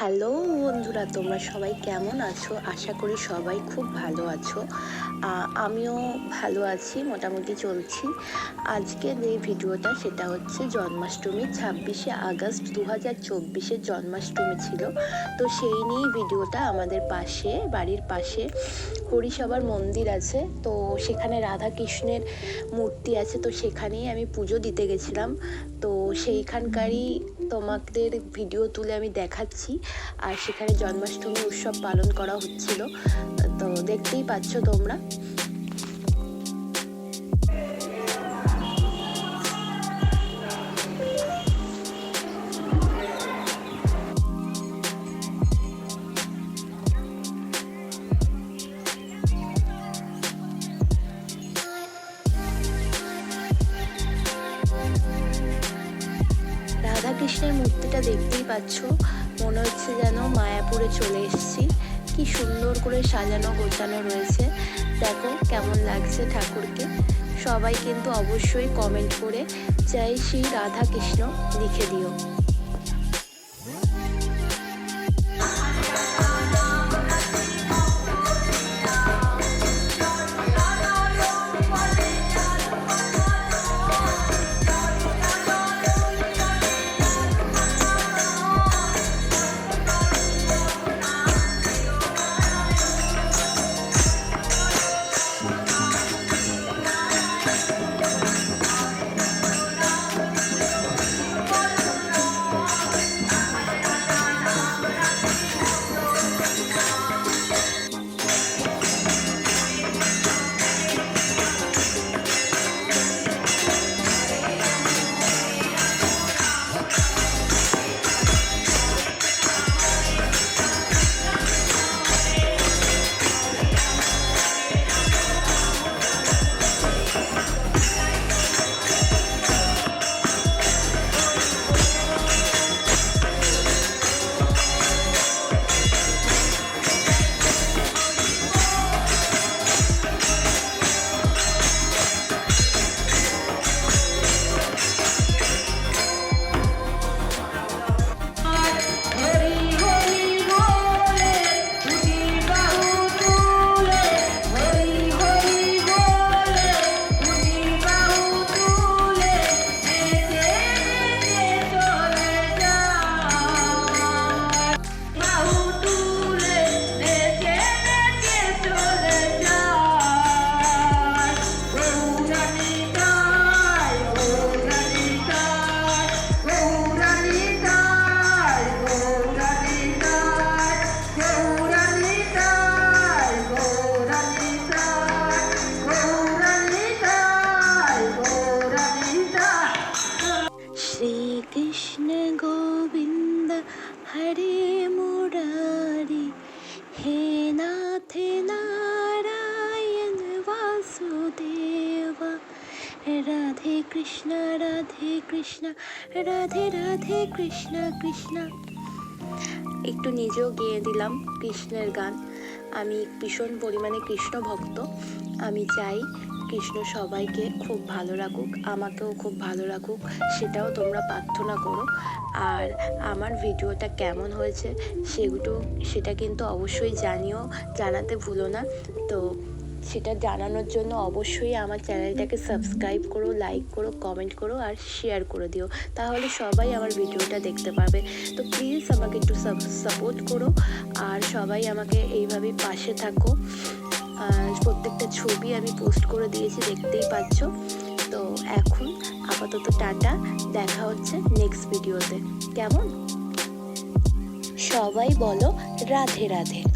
Hello বন্ধুরা, তোমরা সবাই কেমন আছো? আশা করি সবাই খুব ভালো আছো। আমিও ভালো আছি, মোটামুটি চলছি। আজকে যে ভিডিওটা সেটা হচ্ছে জন্মাষ্টমী, ছাব্বিশে আগস্ট দু হাজার চব্বিশের জন্মাষ্টমী ছিল। তো সেই নিয়েই ভিডিওটা আমাদের পাশে, বাড়ির পাশে হরিসভার মন্দির আছে, তো সেখানে রাধা কৃষ্ণের মূর্তি আছে, তো সেখানেই আমি পুজো দিতে গেছিলাম। তো সেইখানকারই তোমাদের ভিডিও তুলে আমি দেখাচ্ছি, আর সেখানে জন্মাষ্টমী উৎসব পালন করা হচ্ছিল। তো দেখতেই পাচ্ছ তোমরা। কৃষ্ণের মূর্তিটা দেখতেই পাচ্ছ। মনে হচ্ছে যেন মায়াপুরে চলে এসেছি। কি সুন্দর করে সাজানো গোছানো রয়েছে। দেখো কেমন লাগছে ঠাকুরকে। সবাই কিন্তু অবশ্যই কমেন্ট করে চাই শ্রী রাধা কৃষ্ণ লিখে দিও। श्री कृष्ण गोविन्द हरे मुरारि हे नाथ नारायण वासुदेव राधे कृष्ण राधे कृष्ण राधे राधे कृष्ण कृष्ण একটু নিজেও গেয়ে দিলাম কৃষ্ণের গান আমি ভীষণ পরিমাণে কৃষ্ণ ভক্ত আমি চাই কৃষ্ণ সবাইকে খুব ভালো রাখুক, আমাকেও খুব ভালো রাখুক, সেটাও তোমরা প্রার্থনা করো। আর আমার ভিডিওটা কেমন হয়েছে সেগুলো সেটা কিন্তু অবশ্যই জানিও, জানাতে ভুলো না। তো সেটা জানানোর জন্য অবশ্যই আমার চ্যানেলটাকে সাবস্ক্রাইব করো, লাইক করো, কমেন্ট করো, আর শেয়ার করে দিও। তাহলে সবাই আমার ভিডিওটা দেখতে পাবে। তো প্লিজ আমাকে একটু সাপোর্ট করো, আর সবাই আমাকে এইভাবেই পাশে থাকো। প্রত্যেকটা ছবি আমি পোস্ট করে দিয়েছি, দেখতেই পাচ্ছ। তো এখন আপাতত টাটা, দেখা হচ্ছে নেক্সট ভিডিওতে কেমন? সবাই বলো রাধে রাধে।